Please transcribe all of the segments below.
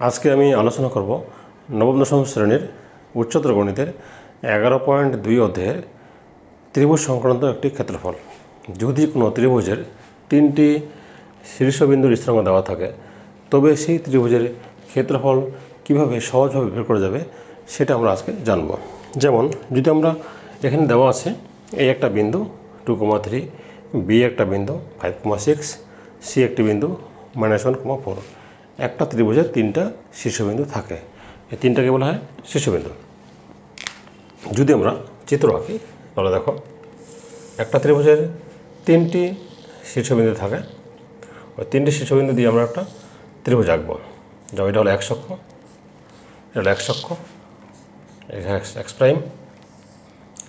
আজকে আমি আলোচনা করব নবম দশম শ্রেণির উচ্চতর গণিতের এগারো পয়েন্ট দুই অধ্যায়ের ত্রিভুজ সংক্রান্ত একটি ক্ষেত্রফল। যদি কোনো ত্রিভুজের তিনটি শীর্ষবিন্দুর স্থানাঙ্ক দেওয়া থাকে, তবে সেই ত্রিভুজের ক্ষেত্রফল কীভাবে সহজভাবে বের করা যাবে সেটা আমরা আজকে জানব। যেমন, যদি আমরা এখানে দেওয়া আছে এই একটা বিন্দু টু কমা থ্রি বি একটা বিন্দু ফাইভ কমা সিক্স সি একটি বিন্দু মাইনাস ওয়ান কমা ফোর একটা ত্রিভুজের তিনটা শীর্ষবিন্দু থাকে। এই তিনটাকে বলা হয় শীর্ষবিন্দু। যদি আমরা চিত্র আঁকি, তাহলে দেখো, একটা ত্রিভুজের তিনটি শীর্ষবিন্দু থাকে। ওই তিনটি শীর্ষবিন্দু দিয়ে আমরা একটা ত্রিভুজ আঁকবো। যেমন এটা হলো এক অক্ষ, এটা হলো এক অক্ষ এক্স প্রাইম,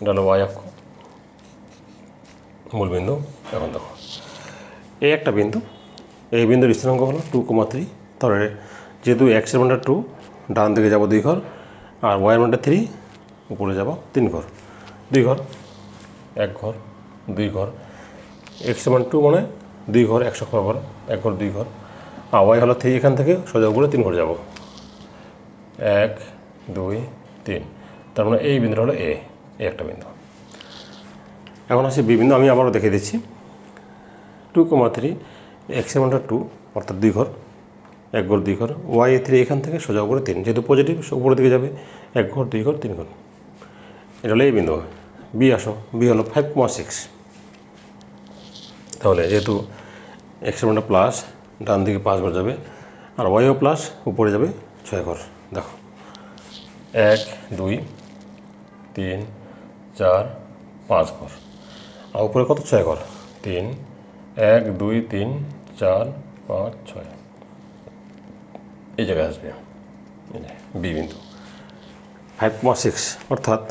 এটা হলো ওয়াই অক্ষ। মূল বিন্দু, এখন দেখো, এই একটা বিন্দু, এই বিন্দুর স্থানাঙ্ক হলো টু কমা থ্রি। তাহলে যেহেতু এক্সের মানটা টু ডান দিকে যাব দুই ঘর, আর ওয়াইয়ের মানটা থ্রি উপরে যাব তিন ঘর। দুই ঘর, এক ঘর, দুই ঘর। এক্সের মান টু মানে দুই ঘর একশো ঘর, এক ঘর, দুই ঘর। আর ওয়াই হলো থ্রি এখান থেকে সোজা উপরে তিন ঘর যাব। এক, দুই, তিন। তার মানে এই বিন্দুটা হলো এ এ একটা বিন্দু। এখন আসি বি বিন্দু আমি আবারও দেখে দিচ্ছি। টু কমা থ্রি এক্স এমনটা টু অর্থাৎ দুই ঘর। এক ঘর, দুই ঘর। ওয়াই থ্রি এখান থেকে সোজা উপরে তিন। যেহেতু পজিটিভ উপরের দিকে যাবে, এক ঘর, দুই ঘর, তিন ঘর। এটা হলো এই বিন্দু। বি আসো। বি হলো ফাইভ কমা সিক্স তাহলে যেহেতু এক্স এমনটা প্লাস ডান দিকে পাঁচ ঘর যাবে, আর ওয়াইও প্লাস উপরে যাবে ছয় ঘর। দেখো। এক, দুই, তিন, চার, পাঁচ ঘর। আর উপরে কত? ছয় ঘর। তিন, এক, দুই, তিন, চার, পাঁচ, ছয়। এই জায়গায় আসবে। বি বিন্দু। ফাইভ কমা সিক্স অর্থাৎ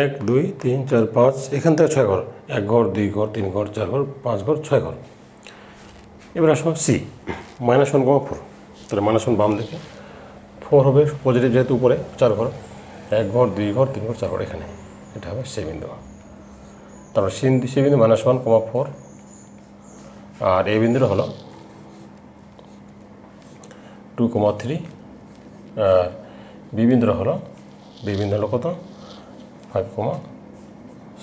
এক, দুই, তিন, চার, পাঁচ, এখান থেকে ছয় ঘর। এক ঘর, দুই ঘর, তিন ঘর, চার ঘর, পাঁচ ঘর, ছয় ঘর। এবার আসব C minus one comma four তাহলে মাইনাস ওয়ান বাম দিকে। ফোর হবে পজিটিভ যেহেতু উপরে, চার ঘর। এক ঘর, দুই ঘর, তিন ঘর, চার ঘর এখানে। এটা হবে সি বিন্দু। তারপর সি বিন্দু মাইনাস ওয়ান কমা ফোর আর এ বিন্দুটা হলো টু কমা থ্রি আর বি বিন্দুটা হলো বি বিন্দু হলো কত? ফাইভ কমা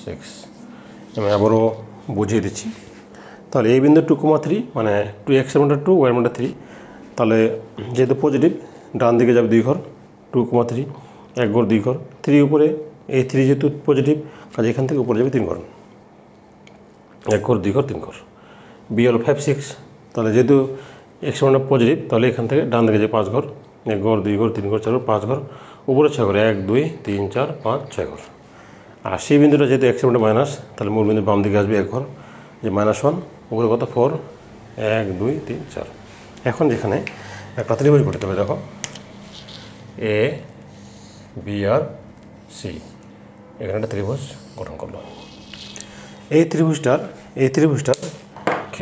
সিক্স আমি আবারও বুঝিয়ে দিচ্ছি। তাহলে এই বিন্দু টু কমা থ্রি মানে টু এক্সের টু ওয়াই এর থ্রি তাহলে যেহেতু পজিটিভ ডান দিকে যাবে দুই ঘর টু কমা থ্রি এক ঘর, দুই ঘর। থ্রি উপরে এই থ্রি যেহেতু পজিটিভ কাজে এখান থেকে উপরে যাবে তিন ঘর। এক ঘর, দুই ঘর, তিন ঘর। বি হলো ফাইভ সিক্স তাহলে যেহেতু এক্স মানে পজিটিভ তাহলে এখান থেকে ডান দিকে যে পাঁচ ঘর এক ঘর দুই ঘর, তিন ঘর, চার ঘর, পাঁচ ঘর, উপরে ছয় ঘর, এক, দুই, তিন, চার, পাঁচ, ছয় ঘর। আর সেই বিন্দুটা যেহেতু এক্স মানে মাইনাস তাহলে মূল বিন্দু বাম দিকে আসবে এক ঘর, যে মাইনাস ওয়ান উপরে কত? ফোর এক, দুই, তিন, চার। এখন যেখানে একটা ত্রিভুজ করতে হবে, দেখো। এ বি আর সি এখানে একটা ত্রিভুজ গঠন করল। এই ত্রিভুজটার এই ত্রিভুজটার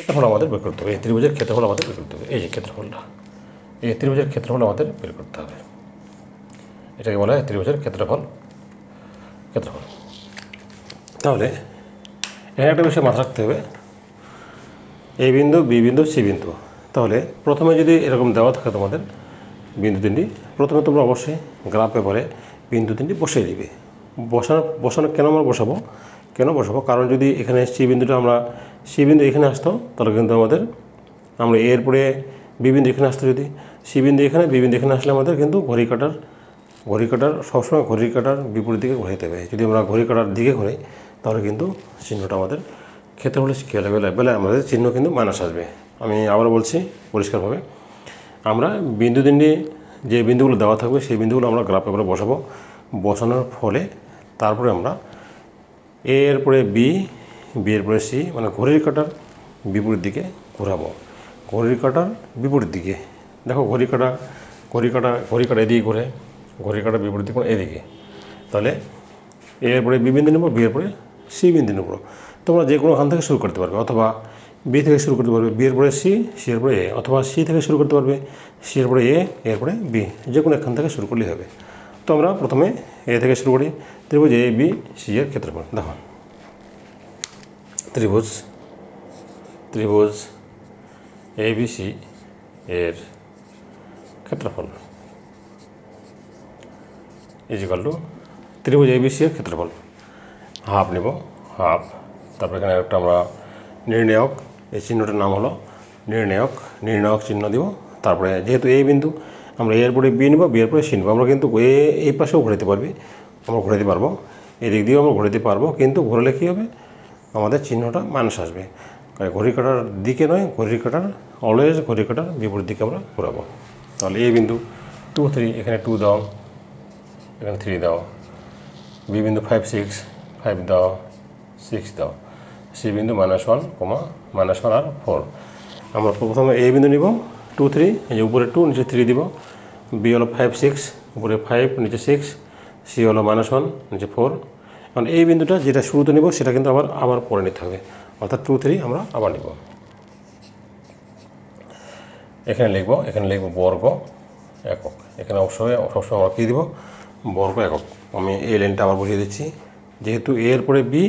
ক্ষেত্রফল আমাদের বের করতে হবে। এই ত্রিভুজের ক্ষেত্রফল আমাদের বের করতে হবে। এই যে ক্ষেত্রফলটা, এই ত্রিভুজের ক্ষেত্রফল আমাদের বের করতে হবে। এটাকে বলা হয় ত্রিভুজের ক্ষেত্রফল ক্ষেত্রফল। তাহলে এখানে একটা বিষয় মাথা রাখতে হবে। এই বিন্দু, বি বিন্দু, সি বিন্দু। তাহলে প্রথমে যদি এরকম দেওয়া থাকে তোমাদের বিন্দু তিনটি, প্রথমে তোমরা অবশ্যই গ্রাফ পেপারে বিন্দু তিনটি বসিয়ে দিবে। বসানো বসানো কেন আমরা বসাবো? কেন বসাবো? কারণ যদি এখানে সি বিন্দুটা আমরা, সি বিন্দু এখানে আসতো, তাহলে কিন্তু আমাদের, আমরা এরপরে বি বিন্দু এখানে আসতো যদি। সি বিন্দু এখানে, বি বিন্দু এখানে আসলে আমাদের কিন্তু ঘড়ি কাটার ঘড়ি কাটার, সবসময় ঘড়ি কাটার বিপরীত দিকে ঘোরাইতে হবে। যদি আমরা ঘড়ি কাটার দিকে ঘোরাই, তাহলে কিন্তু চিহ্নটা আমাদের ক্ষেত্রে হলে খেয়াল বেলা বেলা আমাদের চিহ্ন কিন্তু মাইনাস আসবে। আমি আবার বলছি পরিষ্কারভাবে, আমরা বিন্দু তিনটি যে বিন্দুগুলো দেওয়া থাকবে, সেই বিন্দুগুলো আমরা গ্রাফে করে বসাবো। বসানোর ফলে তারপরে আমরা এর পরে বি বি এর পরে সি মানে ঘড়ির কাটার বিপরীত দিকে ঘোরাবো। ঘড়ির কাটার বিপরীত দিকে। দেখো ঘড়ি কাটা ঘড়ি কাটা ঘড়ি কাটা এদিকে ঘুরে ঘড়ি কাটার বিপরীত দিকে মানে এদিকে। তাহলে এর পরে বি বিন্দু নেব, বি এর পরে সি বিন্দু নেব। তোমরা যে কোনো খান থেকে শুরু করতে পারবে, অথবা বি থেকে শুরু করতে পারবে, বি এর পরে সি সি এর পরে এ, অথবা সি থেকে শুরু করতে পারবে, সি এর পরে এ, এর পরে বি। যে কোনো এখান থেকে শুরু করলেই হবে। তো আমরা প্রথমে এ থেকে শুরু করি ত্রিভুজ এ বি সি এর ক্ষেত্রফল দেখো ত্রিভুজ ত্রিভুজ এ বি সি এর ক্ষেত্রফল ইজিকাল টু ত্রিভুজ এবিসি এর ক্ষেত্রফল হাফ নেব হাফ তারপর এখানে একটা আমরা নির্ণায়ক এই চিহ্নটার নাম হলো নির্ণায়ক নির্ণায়ক চিহ্ন দিব তারপরে যেহেতু এই বিন্দু আমরা এর পরে বি নেব বি এর পরে সি আমরা কিন্তু এ, এই পাশেও ঘোরাতে পারবি। আমরা ঘোরাতে পারব। এদিক দিয়েও আমরা ঘোরাতে পারব। কিন্তু ঘোরালে কী হবে? আমাদের চিহ্নটা মানুষ আসবে। ঘড়ি কাটার দিকে নয়, ঘড়ি কাটার অলওয়েজ ঘড়ি কাটার বিপরীত দিকে আমরা ঘোরাবো। তাহলে এই বিন্দু টু থ্রি এখানে টু দাও, এখানে থ্রি দাও। বি বিন্দু ফাইভ সিক্স ফাইভ দাও সিক্স দাও। সি বিন্দু minus one comma minus one আর ফোর আমরা প্রথমে এই বিন্দু নিব। টু থ্রি এই যে উপরে টু নিচে থ্রি দিব। বি হলো ফাইভ সিক্স উপরে ফাইভ নিচে সিক্স সি হলো মাইনাস ওয়ান নিচে ফোর কারণ এই বিন্দুটা যেটা শুরুতে নিব, সেটা কিন্তু আবার আবার পরে নিতে হবে। অর্থাৎ টু থ্রি আমরা আবার নিব। এখানে লিখব এখানে লিখব বর্গ একক। এখানে অবশ্যই, সবসময় আমরা কী দিব? বর্গ একক। আমি এই লাইনটা আবার বসিয়ে দিচ্ছি। যেহেতু এ এর পরে বি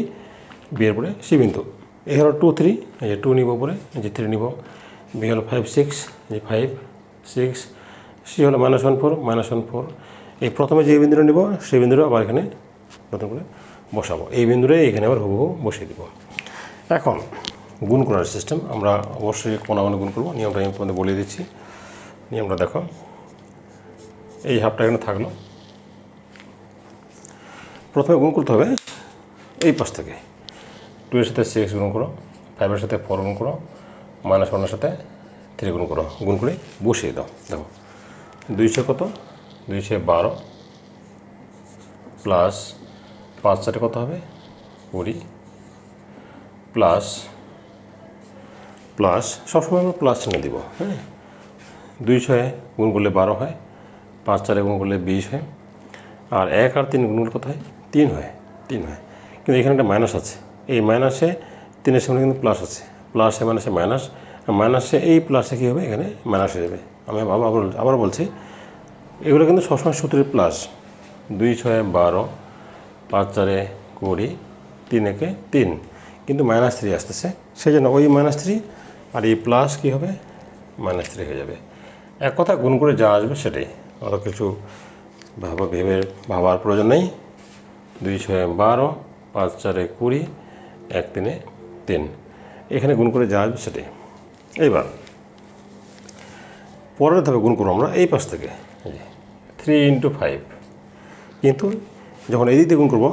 বি এর পরে সি বিন্দু। এ হলো টু থ্রি এই যে টু নিব উপরে যে থ্রি নিব। বি হলো ফাইভ সিক্স এই ফাইভ সিক্স সি হলো minus one four minus one four এই প্রথমে যে বিন্দুটা নিব, সেই বিন্দুটা আবার এখানে নতুন করে বসাবো। এই বিন্দুটাই এখানে আবার হুবহু বসিয়ে দিব। এখন গুণ করার সিস্টেম আমরা অবশ্যই কোনাগুণে গুণ করব। নিয়মটা আমি তোমাদের বলে দিচ্ছি। নিয়মটা দেখো। এই হাফটা এখানে থাকল। প্রথমে গুণ করতে হবে এই পাশ থেকে। টু এর সাথে সিক্স গুণ করো ফাইভের সাথে ফোর গুণ করো। মাইনাস ওয়ানের সাথে থ্রি গুণ করো, গুণ করে বসিয়ে দাও, দেখো। দুইশো কত? দুইশো বারো প্লাস পাঁচ চারে কত হবে? কুড়ি প্লাস প্লাস, সবসময় আমরা প্লাস চিহ্ন দিব হ্যাঁ? দুই ছয়ে গুণ করলে বারো হয়, পাঁচ চারে গুণ করলে বিশ হয়, আর এক আর তিন গুণ কত হয়? তিন হয় তিন হয়। কিন্তু এখানে একটা মাইনাস আছে। এই মাইনাসে তিনের সামনে কিন্তু প্লাস আছে। প্লাসে মাইনাসে মাইনাস মাইনাসে এই প্লাসে কী হবে? এখানে মাইনাস হয়ে যাবে। আমি আবার আবার বলছি, এগুলো কিন্তু সবসময় সূত্রের প্লাস দুই ছয় বারো, পাঁচ চারে কুড়ি, তিন একে তিন। কিন্তু মাইনাস থ্রি আসতেছে। সেই জন্য ওই মাইনাস থ্রি আর এই প্লাস কী হবে? মাইনাস থ্রি হয়ে যাবে। এক কথা গুণ করে যা আসবে সেটাই। অত কিছু ভাবা, ভেবে, ভাবার প্রয়োজন নেই। দুই ছয় বারো, পাঁচ চারে কুড়ি, এক তিনে তিন। এখানে গুণ করে যা আসবে সেটাই। এইবার, পরের ধাপে গুণ করব আমরা এই পাশ থেকে। থ্রি ইন্টু ফাইভ কিন্তু যখন এই দিক দিয়ে গুণ করব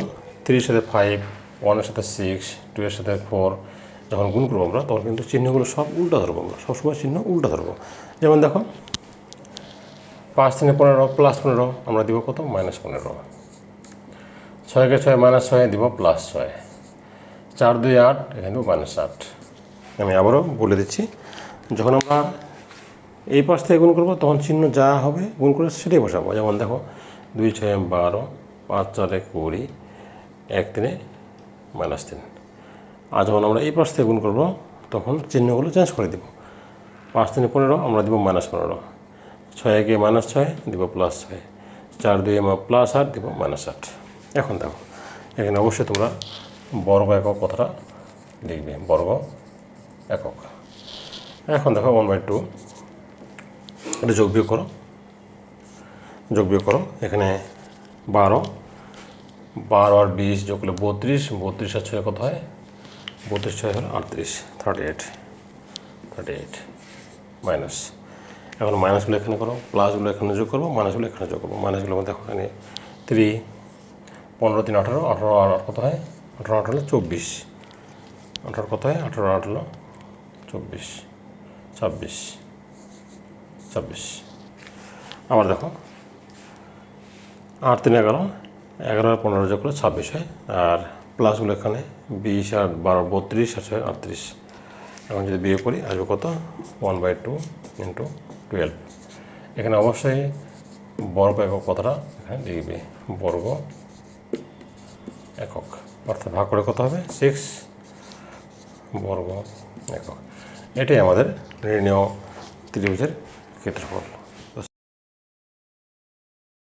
থ্রির সাথে ফাইভ ওয়ানের সাথে সিক্স টু এর সাথে ফোর যখন গুণ করব আমরা, তখন কিন্তু চিহ্নগুলো সব উল্টা ধরবো আমরা। সবসময় চিহ্ন উল্টা ধরবো। যেমন দেখো, পাঁচ তিনে পনেরো প্লাস পনেরো, আমরা দিব কত? মাইনাস পনেরো। ছয়কে ছয় মাইনাস ছয়, দিব প্লাস ছয়। চার দুই আট, এখানে মাইনাস আট। আমি আবারও বলে দিচ্ছি, যখন আমরা এই পাশ থেকে গুণ করব, তখন চিহ্ন যা হবে, গুণ করে সেটাই বসাবো। যেমন দেখো, দুই ছয় বারো, পাঁচ চারে কুড়ি, এক তিনে মাইনাস তিন। আর যখন আমরা এই পাশ থেকে গুণ করব, তখন চিহ্নগুলো চেঞ্জ করে দিব। পাঁচ তিনে পনেরো, আমরা দিব মাইনাস পনেরো। ছয় একে মাইনাস ছয়, দিব প্লাস ছয়। চার দুই আমরা প্লাস আট, দিব মাইনাস আট। এখন দেখো, এখানে অবশ্যই তোমরা বর্গ একক কথাটা লিখবে বর্গ একক। এখন দেখো ওয়ান বাই টু এটা যোগ বিয়োগ করো। যোগ বিয়োগ করো। এখানে বারো। বারো আর বিশ যোগ করলে বত্রিশ। বত্রিশ আর ছয় কত হয়? বত্রিশ ছয় হলো আটত্রিশ। Thirty eight thirty eight minus এখন মাইনাসগুলো এখানে করো। প্লাসগুলো এখানে যোগ করব। মাইনাসগুলো এখানে যোগ করব। মাইনাসগুলো দেখো এখানে থ্রি পনেরো, তিন, আঠারো। আঠারো আর কত হয়? আঠারো হলো চব্বিশ। আঠারো কত হয়? আঠারো হলো চব্বিশ, ছাব্বিশ ছাব্বিশ। আবার দেখো। আট তিন এগারো এগারো আর পনেরো যোগ করলে ছাব্বিশ হয়। আর প্লাসগুলো এখানে বিশ আর বারো, বত্রিশ, আর ছয়, আটত্রিশ। এখন যদি বিয়ে করি, আসবে কত? One by two into twelve এখানে অবশ্যই বর্গ একক কথাটা এখানে লিখবে বর্গ একক। অর্থাৎ ভাগ করে কত হবে? সিক্স বর্গ একক। এটাই আমাদের নির্ণয় ত্রিভুজের ক্ষেত্রফল।